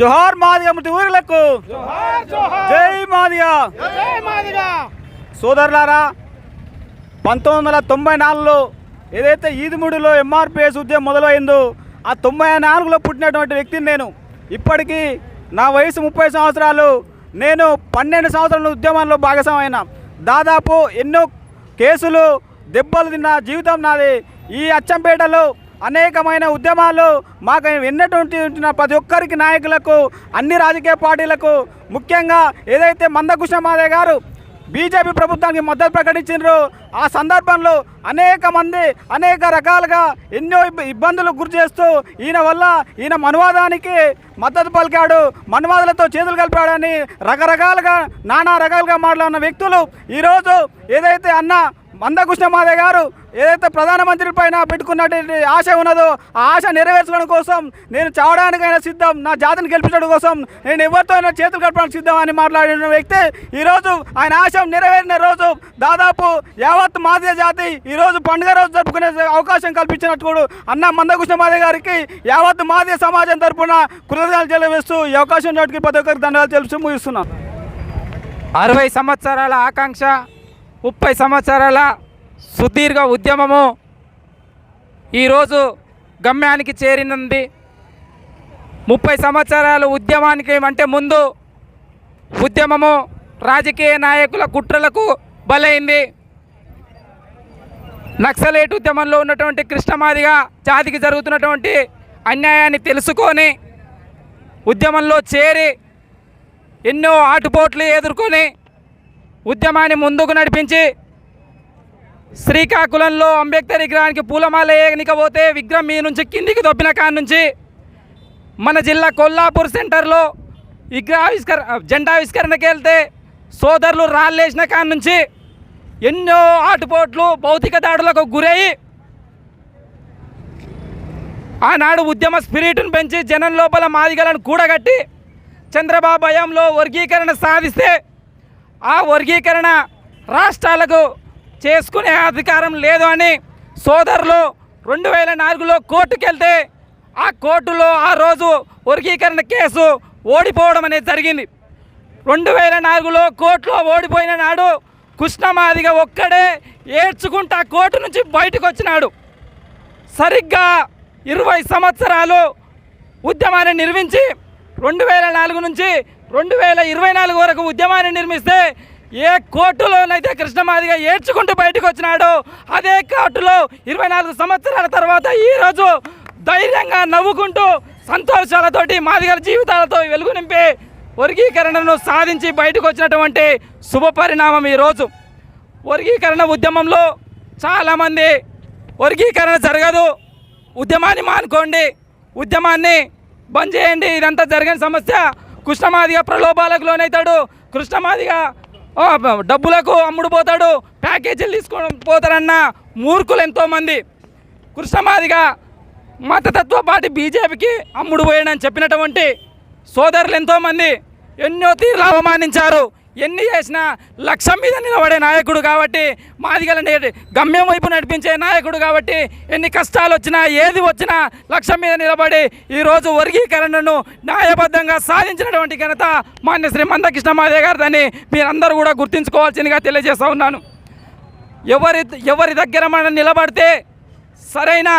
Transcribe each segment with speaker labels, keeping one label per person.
Speaker 1: జోహార్ మాదిగ మృతి ఊరులకు. జై మాదిగ. సోదరులారా పంతొమ్మిది వందల తొంభై నాలుగులో ఏదైతే ఈదుముడిలో ఎంఆర్పిఎస్ ఉద్యమం మొదలైందో ఆ తొంభై నాలుగులో పుట్టినటువంటి వ్యక్తిని నేను ఇప్పటికీ నా వయసు ముప్పై సంవత్సరాలు నేను పన్నెండు సంవత్సరాల ఉద్యమంలో భాగస్వామైన దాదాపు ఎన్నో కేసులు దెబ్బలు తిన్న జీవితం నాది. ఈ అచ్చంపేటలో అనేకమైన ఉద్యమాలు మాకు ఎన్నటువంటి ప్రతి ఒక్కరికి నాయకులకు అన్ని రాజకీయ పార్టీలకు ముఖ్యంగా ఏదైతే మందకృష్ణ మాదయ్య గారు బీజేపీ ప్రభుత్వానికి మద్దతు ప్రకటించారు ఆ సందర్భంలో అనేక మంది అనేక రకాలుగా ఎన్నో ఇబ్బ- ఇబ్బందులు గురి చేస్తూ ఈయన వల్ల ఈయన మనువాదానికి మద్దతు పలికాడు మనువాదులతో చేతులు కలిపాడని రకరకాలుగా నానా రకాలుగా మాట్లాడిన వ్యక్తులు ఈరోజు ఏదైతే అన్న మందకృష్ణ మాదే గారు ఏదైతే ప్రధానమంత్రి పైన పెట్టుకున్నటువంటి ఆశ ఉన్నదో ఆ ఆశ నెరవేర్చడం కోసం నేను చావడానికైనా సిద్ధం నా జాతిని గెలిపించడం కోసం నేను ఎవరితో అయినా చేతులు కలపడానికి సిద్ధం అని మాట్లాడిన వ్యక్తి ఈరోజు ఆయన ఆశ నెరవేరిన రోజు దాదాపు యావత్ మాదిగ జాతి ఈరోజు పండుగ రోజు జరుపుకునే అవకాశం కల్పించినట్టు కూడా అన్న మందకృష్ణ మాదే గారికి యావత్ మాదిగ సమాజం తరపున కృతజ్ఞతలు తెలియజేస్తూ ఈ అవకాశం నోటికి ప్రతి ఒక్కరికి ధన్యవాదాలు తెలుస్తూ ముగిస్తున్నాను.
Speaker 2: అరవై సంవత్సరాల ఆకాంక్ష ముప్పై సంవత్సరాల సుదీర్ఘ ఉద్యమము ఈరోజు గమ్యానికి చేరినంది. ముప్పై సంవత్సరాల ఉద్యమానికి అంటే ముందు ఉద్యమము రాజకీయ నాయకుల కుట్రలకు బలైంది. నక్సలేట్ ఉద్యమంలో ఉన్నటువంటి కృష్ణమాదిగా జాతికి జరుగుతున్నటువంటి అన్యాయాన్ని తెలుసుకొని ఉద్యమంలో చేరి ఎన్నో ఆటుపోట్లు ఎదుర్కొని ఉద్యమాన్ని ముందుకు నడిపించి శ్రీకాకుళంలో అంబేద్కర్ విగ్రహానికి పూలమాల వేయనికపోతే విగ్రహం మీ నుంచి కిందికి దొబ్బిన కాడ నుంచి మన జిల్లా కొల్లాపూర్ సెంటర్లో విగ్రహావిష్కర జెండావిష్కరణకి వెళ్తే సోదరులు రాళ్ళేసిన కాడ నుంచి ఎన్నో ఆటుపోట్లు భౌతిక దాడులకు గురయ్యి ఆనాడు ఉద్యమ స్పిరిట్ను పెంచి జనం లోపల మాదిగలను కూడగట్టి చంద్రబాబు భయంలో వర్గీకరణ సాధిస్తే ఆ వర్గీకరణ రాష్ట్రాలకు చేసుకునే అధికారం లేదు అని సోదరులు రెండు వేల నాలుగులో కోర్టుకెళ్తే ఆ కోర్టులో ఆ రోజు వర్గీకరణ కేసు ఓడిపోవడం అనేది జరిగింది. రెండు వేల నాలుగులో కోర్టులో ఓడిపోయిన నాడు కృష్ణమాదిగా ఒక్కడే ఏడ్చుకుంటా కోర్టు నుంచి బయటకు వచ్చినాడు. సరిగ్గా ఇరవై సంవత్సరాలు ఉద్యమాన్ని నిర్మించి రెండు వేల నాలుగు నుంచి రెండు వేల ఇరవై నాలుగు వరకు ఉద్యమాన్ని నిర్మిస్తే ఏ కోర్టులోనైతే కృష్ణమాదిగా ఏడ్చుకుంటూ బయటకు వచ్చినాడో అదే కోర్టులో ఇరవై నాలుగు సంవత్సరాల తర్వాత ఈరోజు ధైర్యంగా నవ్వుకుంటూ సంతోషాలతోటి మాదిగల జీవితాలతో వెలుగు నింపి వర్గీకరణను సాధించి బయటకు వచ్చినటువంటి శుభ పరిణామం ఈరోజు వర్గీకరణ ఉద్యమంలో చాలామంది వర్గీకరణ జరగదు. ఉద్యమాన్ని మానుకోండి. ఉద్యమాన్ని బంద్ చేయండి. ఇదంతా జరిగిన సమస్య. కృష్ణమాదిగా ప్రలోభాలకు లోనవుతాడు కృష్ణమాదిగా డబ్బులకు అమ్ముడు పోతాడు. ప్యాకేజీలు తీసుకొని పోతారన్న మూర్ఖులు ఎంతోమంది. కృష్ణమాదిగా మతతత్వ పార్టీ బీజేపీకి అమ్ముడు పోయాడని చెప్పినటువంటి సోదరులు ఎంతోమంది. ఎన్నో తీర్లు అవమానించారు. ఎన్ని చేసినా లక్ష్యం మీద నిలబడే నాయకుడు కాబట్టి మాదిగలనే గమ్యం వైపు నడిపించే నాయకుడు కాబట్టి ఎన్ని కష్టాలు వచ్చినా ఏది వచ్చినా లక్ష్యం మీద నిలబడి ఈరోజు వర్గీకరణను న్యాయబద్ధంగా సాధించినటువంటి ఘనత మాన్య శ్రీ మందకృష్ణ మాదే గారిదని మీరందరూ కూడా గుర్తుంచుకోవాల్సిందిగా తెలియజేస్తా ఉన్నాను. ఎవరి ఎవరి దగ్గర మనం నిలబడితే సరైన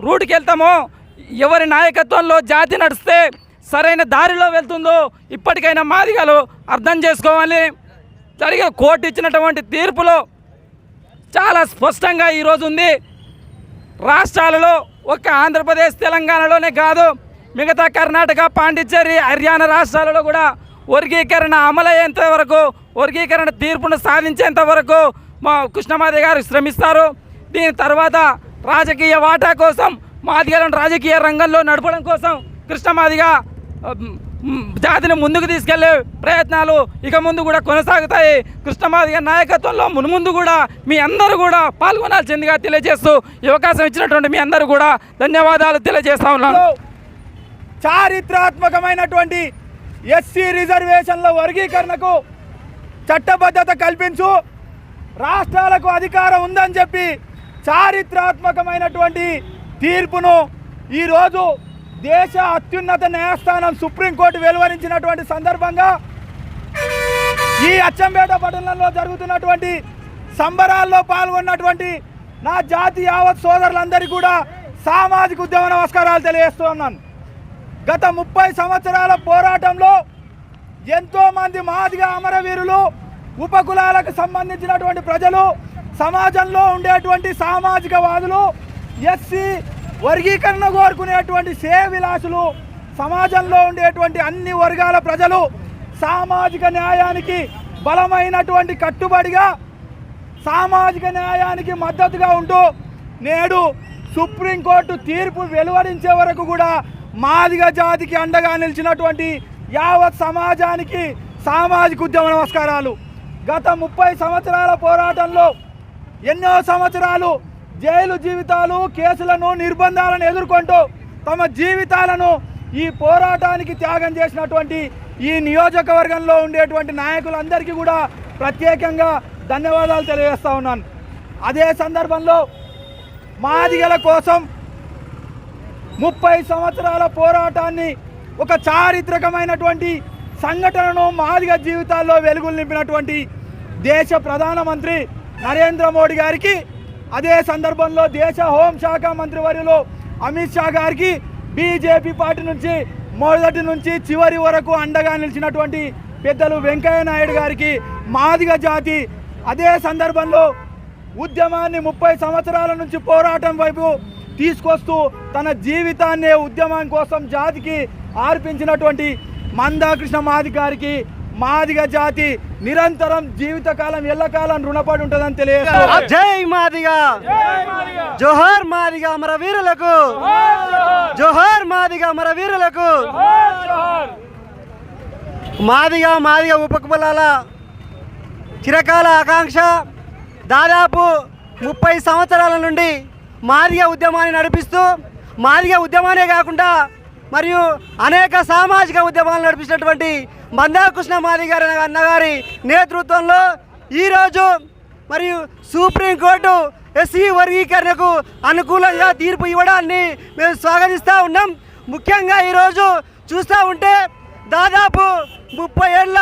Speaker 2: రూట్కి వెళ్తామో ఎవరి నాయకత్వంలో జాతి నడిస్తే సరైన దారిలో వెళ్తుందో ఇప్పటికైనా మాదిగలు అర్థం చేసుకోవాలి. జరిగిన కోర్టు ఇచ్చినటువంటి తీర్పులో చాలా స్పష్టంగా ఈరోజు ఉంది. రాష్ట్రాలలో ఒక్క ఆంధ్రప్రదేశ్ తెలంగాణలోనే కాదు మిగతా కర్ణాటక పాండిచ్చేరి హర్యానా రాష్ట్రాలలో కూడా వర్గీకరణ అమలయ్యేంత వరకు వర్గీకరణ తీర్పును సాధించేంత వరకు మా కృష్ణమాది గారు శ్రమిస్తారు. దీని తర్వాత రాజకీయ వాటా కోసం మాదిగలను రాజకీయ రంగంలో నడపడం కోసం కృష్ణమాదిగా జాతిని ముందుకు తీసుకెళ్ళే ప్రయత్నాలు ఇక ముందు కూడా కొనసాగుతాయి. కృష్ణమాదిగ నాయకత్వంలో మున్ముందు కూడా మీ అందరూ కూడా పాల్గొనాల్సిందిగా తెలియజేస్తూ ఈ అవకాశం ఇచ్చినటువంటి మీ అందరూ కూడా ధన్యవాదాలు తెలియజేస్తా ఉన్నాను.
Speaker 1: చారిత్రాత్మకమైనటువంటి ఎస్సీ రిజర్వేషన్ల వర్గీకరణకు చట్టబద్ధత కల్పించు రాష్ట్రాలకు అధికారం ఉందని చెప్పి చారిత్రాత్మకమైనటువంటి తీర్పును ఈరోజు
Speaker 3: దేశ అత్యున్నత న్యాయస్థానం సుప్రీంకోర్టు వెలువరించినటువంటి సందర్భంగా ఈ అచ్చంపేట పట్టణంలో జరుగుతున్నటువంటి సంబరాల్లో పాల్గొన్నటువంటి నా జాతి యావత్ సోదరులందరికీ కూడా సామాజిక ఉద్యమ నమస్కారాలు తెలియజేస్తున్నాను గత ముప్పై సంవత్సరాల పోరాటంలో ఎంతోమంది మాదిగా అమరవీరులు ఉపకులాలకు సంబంధించినటువంటి ప్రజలు సమాజంలో ఉండేటువంటి సామాజిక వాదులు ఎస్సీ వర్గీకరణ కోరుకునేటువంటి సే విలాసులు సమాజంలో ఉండేటువంటి అన్ని వర్గాల ప్రజలు సామాజిక న్యాయానికి బలమైనటువంటి కట్టుబడిగా సామాజిక న్యాయానికి మద్దతుగా ఉంటూ నేడు సుప్రీంకోర్టు తీర్పు వెలువరించే వరకు కూడా మాదిగ జాతికి అండగా నిలిచినటువంటి యావత్ సమాజానికి సామాజిక ఉద్యమ నమస్కారాలు. గత ముప్పై సంవత్సరాల పోరాటంలో ఎన్నో సంవత్సరాలు జైలు జీవితాలు కేసులను నిర్బంధాలను ఎదుర్కొంటూ తమ జీవితాలను ఈ పోరాటానికి త్యాగం చేసినటువంటి ఈ నియోజకవర్గంలో ఉండేటువంటి నాయకులందరికీ కూడా ప్రత్యేకంగా ధన్యవాదాలు తెలియజేస్తా ఉన్నాను. అదే సందర్భంలో మాదిగల కోసం ముప్పై సంవత్సరాల పోరాటాన్ని ఒక చారిత్రకమైనటువంటి సంఘటనను మాదిగ జీవితాల్లో వెలుగులు నింపినటువంటి దేశ ప్రధానమంత్రి నరేంద్ర మోడీ గారికి అదే సందర్భంలో దేశ హోంశాఖ మంత్రివర్యులు అమిత్ షా గారికి బీజేపీ పార్టీ నుంచి మొదటి నుంచి చివరి వరకు అండగా నిలిచినటువంటి పెద్దలు వెంకయ్య నాయుడు గారికి మాదిగ జాతి. అదే సందర్భంలో ఉద్యమాన్ని ముప్పై సంవత్సరాల నుంచి పోరాటం వైపు తీసుకొస్తూ తన జీవితాన్నే ఉద్యమం కోసం జాతికి ఆర్పించినటువంటి మందాకృష్ణ మాది గారికి మాదిగ జాతి. నిరంతరం జీవితకాలం ఎల్లకాలం రుణపడి ఉంటుందని తెలియజేస్తారు
Speaker 4: జై మాదిగా. జోహార్ మాదిగా మన వీరులకు. జోహార్ మాదిగా మన వీరులకు. మాదిగా మాదిగా ఉపకులాల చిరకాల ఆకాంక్ష. దాదాపు ముప్పై సంవత్సరాల నుండి మాదిగ ఉద్యమాన్ని నడిపిస్తూ మాదిగ ఉద్యమానే కాకుండా మరియు అనేక సామాజిక ఉద్యమాలు నడిపించినటువంటి మందాకృష్ణ మాది గారి అన్నగారి నేతృత్వంలో ఈరోజు మరియు సుప్రీంకోర్టు ఎస్సీ వర్గీకరణకు అనుకూలంగా తీర్పు ఇవ్వడాన్ని మేము స్వాగతిస్తూ ఉన్నాం. ముఖ్యంగా ఈరోజు చూస్తూ ఉంటే దాదాపు ముప్పై ఏళ్ళ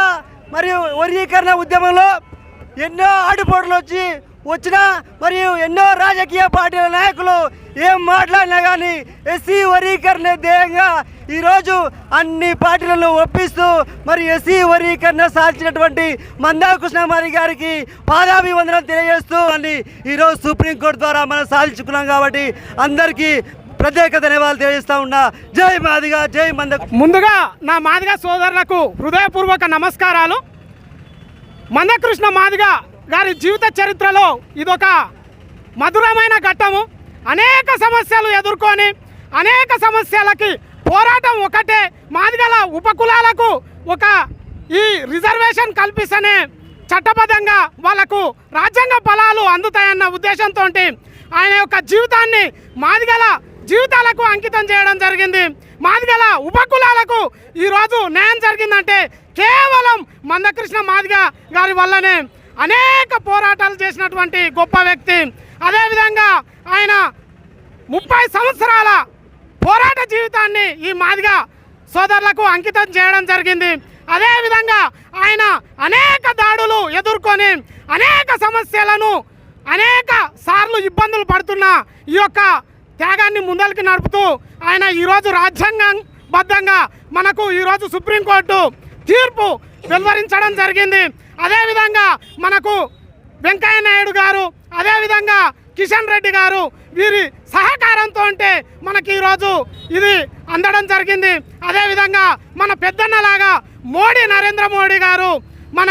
Speaker 4: మరియు వర్గీకరణ ఉద్యమంలో ఎన్నో ఆటుపోట్లు వచ్చి వచ్చిన మరియు ఎన్నో రాజకీయ పార్టీల నాయకులు ఏం మాట్లాడినా కానీ ఎస్సీ వరీకరణ ధ్యేయంగా ఈరోజు అన్ని పార్టీలను ఒప్పిస్తూ మరి ఎస్సీ వరీకరణ సాధించినటువంటి మందాకృష్ణమారి గారికి పాదాభివందనం తెలియజేస్తూ అని ఈరోజు సుప్రీంకోర్టు ద్వారా మనం సాధించుకున్నాం కాబట్టి అందరికీ ప్రత్యేక ధన్యవాదాలు తెలియజేస్తా ఉన్నా. జై మాదిగా జై మంద
Speaker 5: ముందుగా నా మాదిగ సోదరులకు హృదయపూర్వక నమస్కారాలు. మందకృష్ణ మాదిగ గారి జీవిత చరిత్రలో ఇదొక మధురమైన ఘట్టము. అనేక సమస్యలు ఎదుర్కొని అనేక సమస్యలకి పోరాటం ఒకటే. మాదిగల ఉపకులాలకు ఒక ఈ రిజర్వేషన్ కల్పిస్తేనే చట్టబద్ధంగా వాళ్ళకు రాజ్యాంగ ఫలాలు అందుతాయన్న ఉద్దేశంతో ఆయన యొక్క జీవితాన్ని మాదిగల జీవితాలకు అంకితం చేయడం జరిగింది. మాదిగల ఉపకులాలకు ఈరోజు న్యాయం జరిగిందంటే కేవలం మందకృష్ణ మాదిగ గారి వల్లనే. అనేక పోరాటాలు చేసినటువంటి గొప్ప వ్యక్తి. అదేవిధంగా ఆయన ముప్పై సంవత్సరాల పోరాట జీవితాన్ని ఈ మాదిగా సోదరులకు అంకితం చేయడం జరిగింది. అదేవిధంగా ఆయన అనేక దాడులు ఎదుర్కొని అనేక సమస్యలను అనేక సార్లు ఇబ్బందులు పడుతున్న ఈ యొక్క త్యాగాన్ని ముందరికి నడుపుతూ ఆయన ఈరోజు రాజ్యాంగబద్ధంగా మనకు ఈరోజు సుప్రీంకోర్టు తీర్పు వెలువరించడం జరిగింది. అదేవిధంగా మనకు వెంకయ్య నాయుడు గారు అదేవిధంగా కిషన్ రెడ్డి గారు వీరి సహకారంతో ఉంటే మనకి ఈరోజు ఇది అందడం జరిగింది. అదేవిధంగా మన పెద్దన్నలాగా మోడీ నరేంద్ర మోడీ గారు మన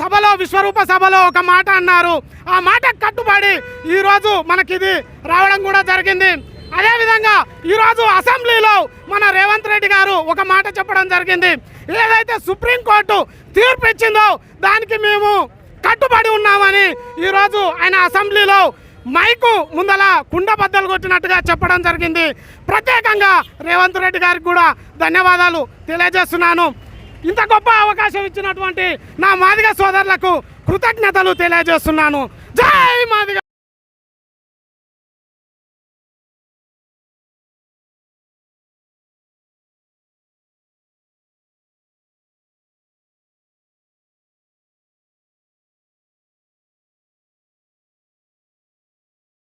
Speaker 5: సభలో విశ్వరూప సభలో ఒక మాట అన్నారు. ఆ మాట కట్టుబడి ఈరోజు మనకి ఇది రావడం కూడా జరిగింది. అదేవిధంగా ఈరోజు అసెంబ్లీలో మన రేవంత్ రెడ్డి గారు ఒక మాట చెప్పడం జరిగింది. ఏదైతే సుప్రీంకోర్టు తీర్పు ఇచ్చిందో దానికి మేము కట్టుబడి ఉన్నామని ఈరోజు ఆయన అసెంబ్లీలో మైకు ముందల కుండ బద్దలు కొట్టినట్టుగా చెప్పడం జరిగింది. ప్రత్యేకంగా రేవంత్ రెడ్డి గారికి కూడా ధన్యవాదాలు తెలియజేస్తున్నాను. ఇంత గొప్ప అవకాశం ఇచ్చినటువంటి నా మాదిగ సోదరులకు కృతజ్ఞతలు తెలియజేస్తున్నాను. జై మాదిగ